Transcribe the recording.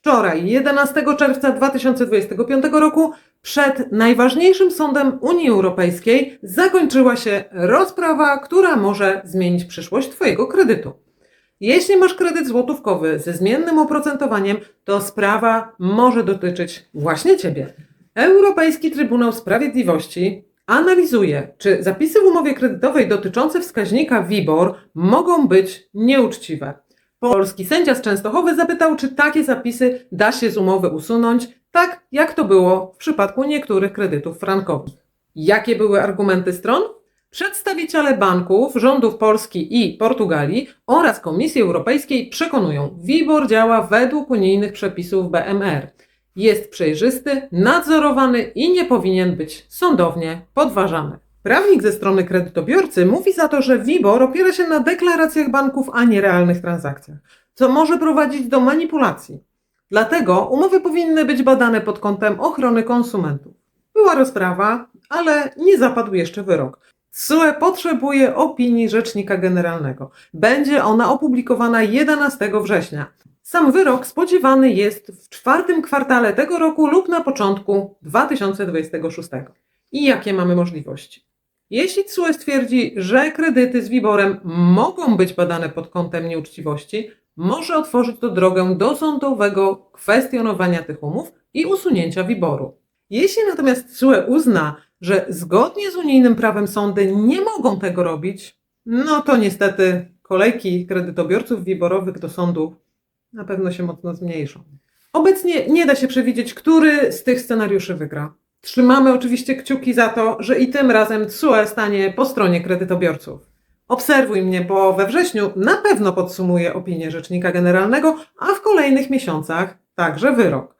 Wczoraj, 11 czerwca 2025 roku, przed najważniejszym sądem Unii Europejskiej zakończyła się rozprawa, która może zmienić przyszłość Twojego kredytu. Jeśli masz kredyt złotówkowy ze zmiennym oprocentowaniem, to sprawa może dotyczyć właśnie Ciebie. Europejski Trybunał Sprawiedliwości analizuje, czy zapisy w umowie kredytowej dotyczące wskaźnika WIBOR mogą być nieuczciwe. Polski sędzia z Częstochowy zapytał, czy takie zapisy da się z umowy usunąć, tak jak to było w przypadku niektórych kredytów frankowych. Jakie były argumenty stron? Przedstawiciele banków, rządów Polski i Portugalii oraz Komisji Europejskiej przekonują, WIBOR działa według unijnych przepisów BMR. Jest przejrzysty, nadzorowany i nie powinien być sądownie podważany. Prawnik ze strony kredytobiorcy mówi za to, że WIBOR opiera się na deklaracjach banków, a nie realnych transakcjach, co może prowadzić do manipulacji. Dlatego umowy powinny być badane pod kątem ochrony konsumentów. Była rozprawa, ale nie zapadł jeszcze wyrok. TSUE potrzebuje opinii Rzecznika Generalnego. Będzie ona opublikowana 11 września. Sam wyrok spodziewany jest w czwartym kwartale tego roku lub na początku 2026. I jakie mamy możliwości? Jeśli TSUE stwierdzi, że kredyty z WIBORem mogą być badane pod kątem nieuczciwości, może otworzyć to drogę do sądowego kwestionowania tych umów i usunięcia WIBORu. Jeśli natomiast TSUE uzna, że zgodnie z unijnym prawem sądy nie mogą tego robić, no to niestety kolejki kredytobiorców wiborowych do sądu na pewno się mocno zmniejszą. Obecnie nie da się przewidzieć, który z tych scenariuszy wygra. Trzymamy oczywiście kciuki za to, że i tym razem TSUE stanie po stronie kredytobiorców. Obserwuj mnie, bo we wrześniu na pewno podsumuję opinię Rzecznika Generalnego, a w kolejnych miesiącach także wyrok.